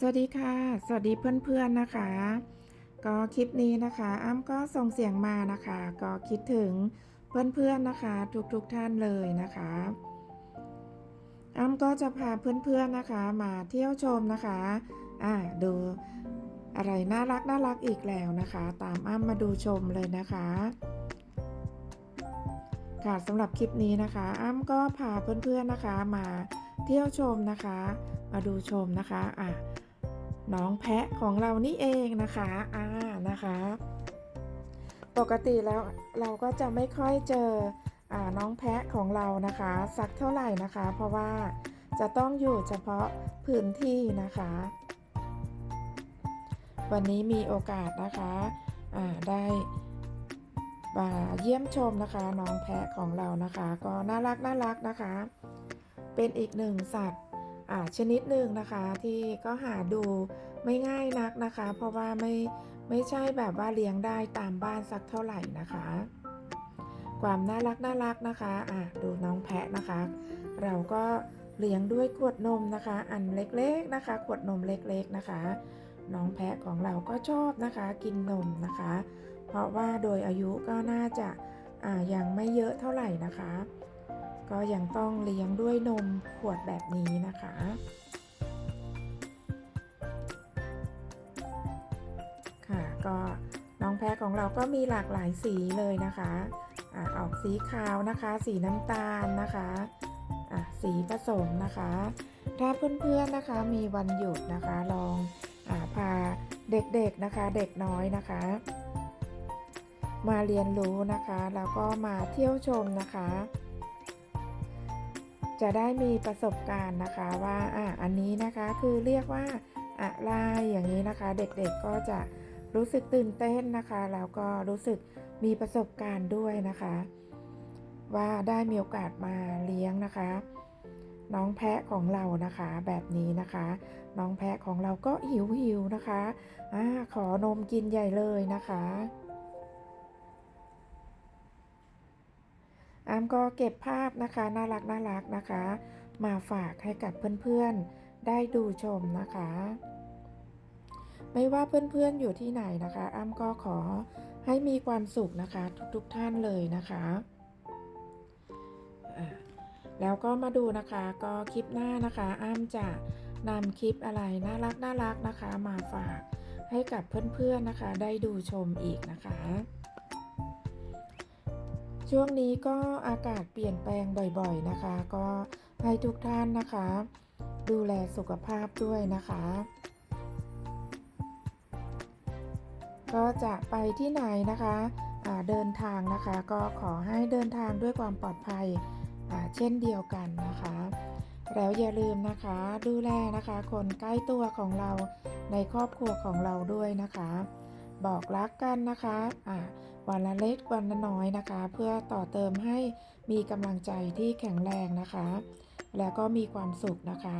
สวัสดีค่ะ สวัสดีเพื่อนๆนะคะ ก็คลิปนี้นะคะอ้ำก็ส่งเสียงมานะคะ ก็คิดถึงเพื่อนๆนะคะ ทุกๆท่านเลยนะคะอ้ำก็จะพาเพื่อนๆนะคะมาเที่ยวชมนะคะอ่าดูอะไรน่ารักน่ารักอีกแล้วนะคะ ตามอ้ำมาดูชมเลยนะคะ ค่ะสำหรับคลิปนี้นะคะ อ้ำก็พาเพื่อนๆนะคะมาเที่ยวชมนะคะ มาดูชมนะคะอะน้องแพะของเรานี่เองนะคะอ่านะคะ ปกติแล้วเราก็จะไม่ค่อยเจออน้องแพะของเรานะคะ สักเท่าไหร่นะคะ เพราะว่าจะต้องอยู่เฉพาะพื้นที่นะคะ วันนี้มีโอกาสนะคะได้มาเยี่ยมชมนะคะ น้องแพะของเรานะคะ ก็น่ารักน่ารักนะคะ เป็นอีกหนึ่งสัตว์ ชนิดหนึ่งนะคะที่ก็หาดูไม่ง่ายนักนะคะ เพราะว่าไม่ไม่ใช่แบบว่าเลี้ยงได้ตามบ้านสักเท่าไหร่นะคะ ความน่ารักน่ารักนะคะอะดูน้องแพะนะคะ เราก็เลี้ยงด้วยขวดนมนะคะ อันเล็กๆนะคะขวดนมเล็กๆนะคะ น้องแพะของเราก็ชอบนะคะ กินนมนะคะ เพราะว่าโดยอายุก็น่าจะอ่ายังไม่เยอะเท่าไหร่นะคะ ก็ยังต้องเลี้ยงด้วยนมขวดแบบนี้นะคะค่ะก็น้องแพะของเราก็มีหลากหลายสีเลยนะคะอ่าออกสีขาวนะคะ สีน้ำตาลนะคะอะสีผสมนะคะ ถ้าเพื่อนๆนะคะมีวันหยุดนะคะลองอพาเด็กๆนะคะ เด็กน้อยนะคะ มาเรียนรู้นะคะ แล้วก็มาเที่ยวชมนะคะ จะได้มีประสบการณ์นะคะว่าอะอันนี้นะคะคือเรียกว่าอะไรอย่างนี้นะคะ เด็กๆก็จะรู้สึกตื่นเต้นนะคะ แล้วก็รู้สึกมีประสบการณ์ด้วยนะคะ ว่าได้มีโอกาสมาเลี้ยงนะคะ น้องแพะของเรานะคะ แบบนี้นะคะ น้องแพะของเราก็หิวหิวนะคะอ่าขอนมกินใหญ่เลยนะคะ อาก็เก็บภาพนะคะน่ารักน่ารักนะคะ มาฝากให้กับเพื่อนๆได้ดูชมนะคะ ไม่ว่าเพื่อนๆอยู่ที่ไหนนะคะ อ้ำก็ขอให้มีความสุขนะคะ ทุกๆท่านเลยนะคะแล้วก็มาดูนะคะก็คลิปหน้านะคะ อ้ำจะนำคลิปอะไรน่ารักน่ารักนะคะ มาฝากให้กับเพื่อนๆนะคะ ได้ดูชมอีกนะคะ ช่วงนี้ก็อากาศเปลี่ยนแปลงบ่อยๆนะคะ ก็ให้ทุกท่านนะคะ ดูแลสุขภาพด้วยนะคะ ก็จะไปที่ไหนนะคะเดินทางนะคะก็ขอให้เดินทางด้วยความปลอดภัยเช่นเดียวกันนะคะ แล้วอย่าลืมนะคะดูแลนะคะคนใกล้ตัวของเราในครอบครัวของเราด้วยนะคะ บอกรักกันนะคะอ่า วันละเล็กวันละน้อยนะคะ เพื่อต่อเติมให้มีกำลังใจที่แข็งแรงนะคะ แล้วก็มีความสุขนะคะ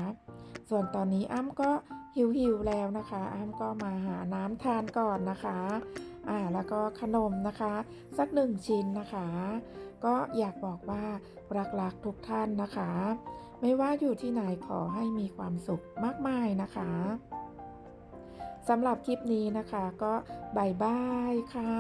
ส่วนตอนนี้อ้ำก็หิวหิวๆแล้วนะคะ อ้ำก็มาหาน้ำทานก่อนนะคะอ่าแล้วก็ขนมนะคะ สักหนึ่งชิ้นนะคะ ก็อยากบอกว่ารักๆทุกท่านนะคะ ไม่ว่าอยู่ที่ไหนขอให้มีความสุขมากมายนะคะสำหรับคลิปนี้นะคะก็บายบายค่ะ